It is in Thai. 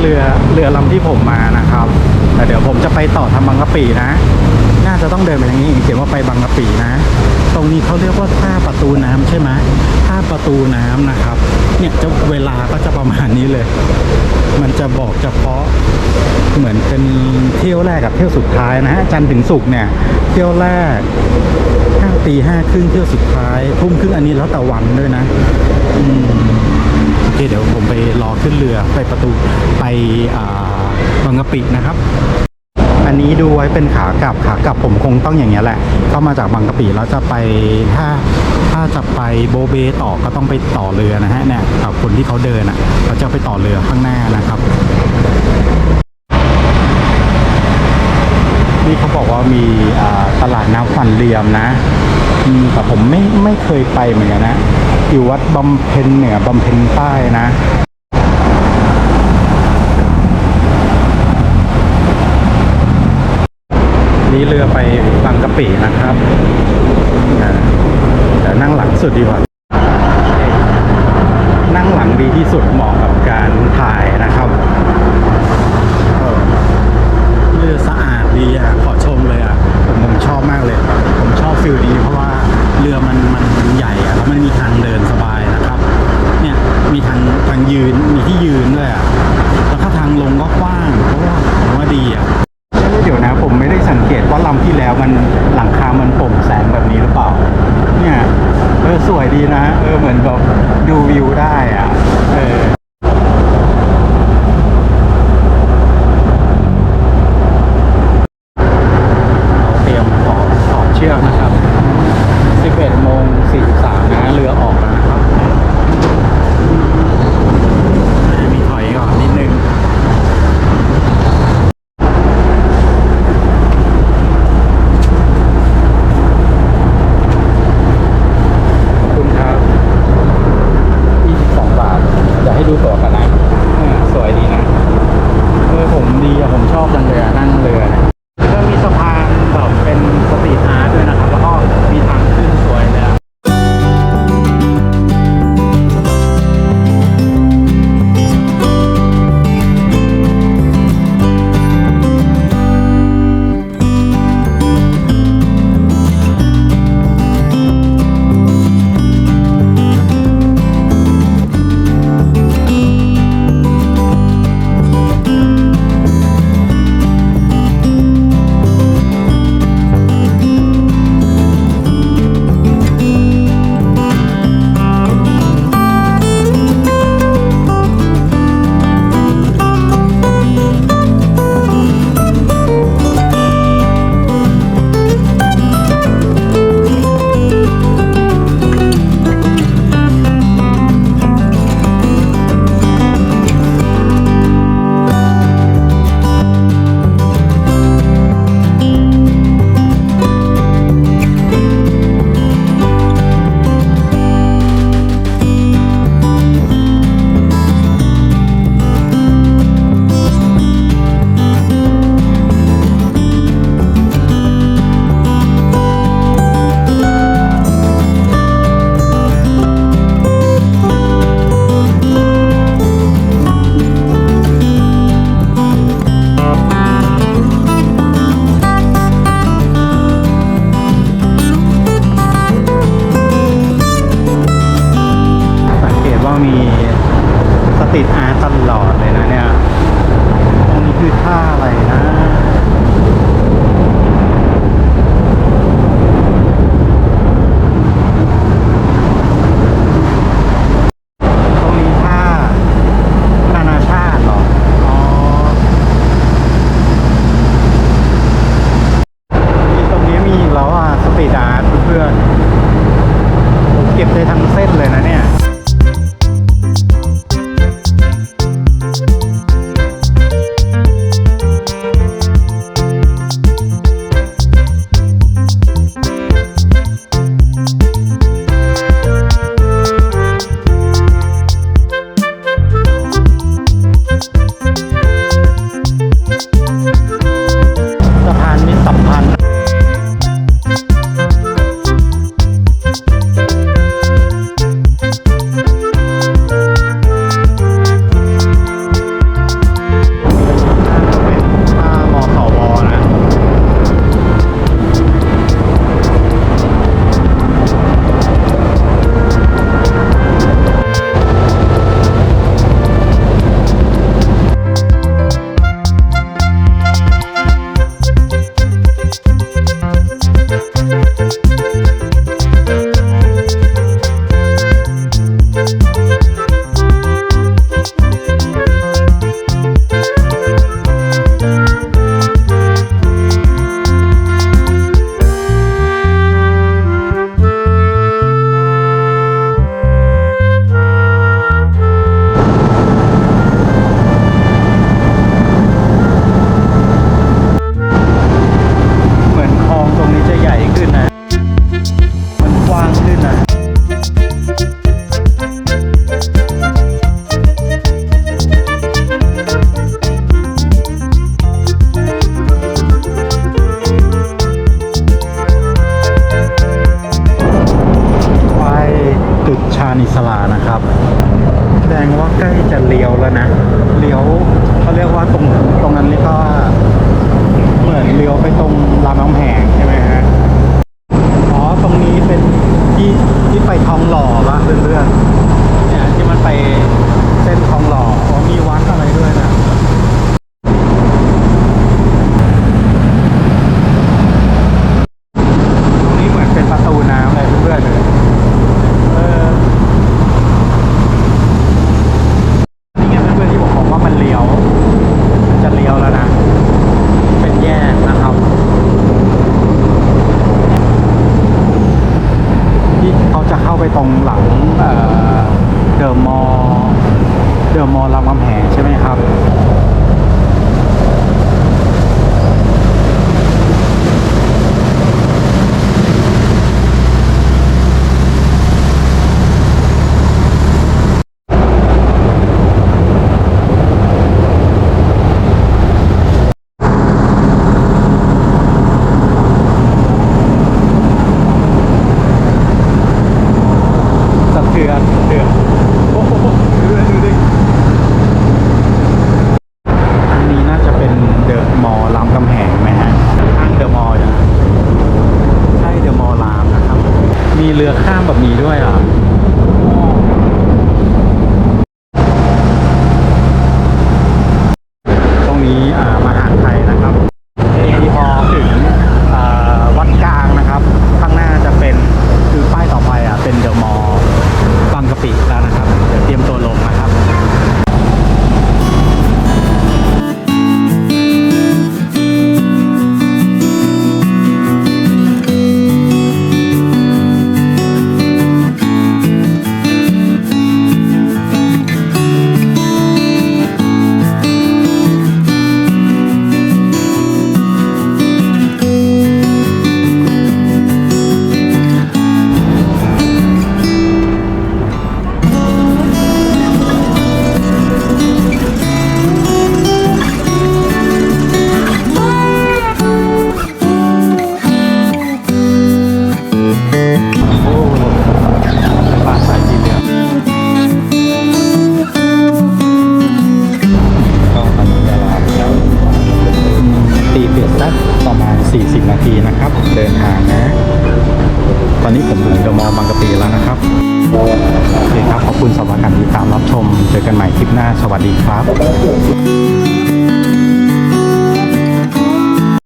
เรือเรือลำที่ผมมานะครับ แต่เดี๋ยวผมจะไปต่อทางบางกะปินะ น่าจะต้องเดินไปทางนี้เขียนว่าไปบางกะปินะ ตรงนี้เขาเรียกว่าท่าประตูน้ำใช่ไหมท่าประตูน้ำนะครับ เนี่ยจะเวลาก็จะประมาณนี้เลย มันจะบอกเฉพาะเหมือนเป็นเที่ยวแรกกับเที่ยวสุดท้ายนะฮะจันทร์ถึงศุกร์เนี่ย เที่ยวแรกห้าตีห้าครึ่งเที่ยวสุดท้ายทุ่มครึ่งอันนี้แล้วแต่วันด้วยนะ อืม เดี๋ยวผมไปรอขึ้นเรือไปประตูไปบางกะปินะครับ อันนี้ดูไว้เป็นขากลับขากลับผมคงต้องอย่างเงี้ยแหละ ก็ามาจากบางกะปิแล้วจะไปถ้าถ้าจะไปโบเบต่อก็ต้องไปต่อเรือนะฮะเนี่ยกับคนที่เขาเดินอะเขาจะไปต่อเรือข้างหน้านะครับ นี่เขา บอกว่ามีตลาดน้ำฟันเรียมนะ แต่ผมไม่ไม่เคยไปเหมือนกันนะ อยู่วัดบำเพ็ญเหนือบำเพ็ญใต้นะนี่เรือไปบางกะปินะครับแต่นั่งหลังสุดดีกว่า นั่งหลังดีที่สุดเหมาะกับการถ่ายนะครับเออเรือสะอาดดีอะ ขอชมเลยอะ ผมผมชอบมากเลย ผมชอบฟิลนี้เพราะว่าเรือมันมันมันใหญ่อะ แล้วมันมีทางเดินสบายนะครับ เนี่ย มีทางทางยืน มีที่ยืนด้วยอะ แล้วก็ทางลงก็กว้าง เพราะว่าผมว่าดีอะ เดี๋ยวนะผมไม่ได้สังเกตว่าลำที่แล้วมันหลังคา มันโปร่งแสงแบบนี้หรือเปล่า เนี่ยเออสวย ดีนะ เออเหมือนแบบดูวิวได้อะ มีสตรีทอาร์ตตลอดเลยนะเนี่ย ตรงนี้คือท่าอะไรนะ ดงว่าใกล้จะเลี้ยวแล้วนะ เลี้ยวเขาเรียกว่าตรงตรงนั้นนี่ก็เหมือนเลี้ยวไปตรงรามคำแหงใช่ไหมฮะ อ๋อ ตรงนี้เป็นที่ที่ไปทองหล่อปะเพื่อนๆเนี่ยที่มันไปเส้นทองหล่ออ๋อมีวัดอะไรด้วยนะ ตรงนี้เหมือนเป็นประตูน้ำเลยเพื่อนๆเลยเออนี่ไงเพื่อนๆที่ผมบอกว่ามันเลี้ยว มันจะเลี้ยวแล้วนะ เป็นแยกนะครับ ที่เขาจะเข้าไปตรงหลังเอ่อเดอะมอลล์เดอะมอลล์รามคำแหงใช่ไหมครับ สะเทือนสะเทือนโอ้โหดูดิดูดิอันนี้น่าจะเป็นเดอะมอลล์รามคำแหงไหมฮะข้างเดอะมอลล์อยู่นะใช่เดอะมอลล์รามนะครับ มีเรือข้ามแบบนี้ด้วยเหรอ นสักประมาณ 40 นาทีนะครับ เดินทางนะ ตอนนี้ผมถึงเดอะมอลล์บางกะปิแล้วนะครับโอเคครับ ขอบคุณสำหรับการติดตามรับชม เจอกันใหม่คลิปหน้า สวัสดีครับ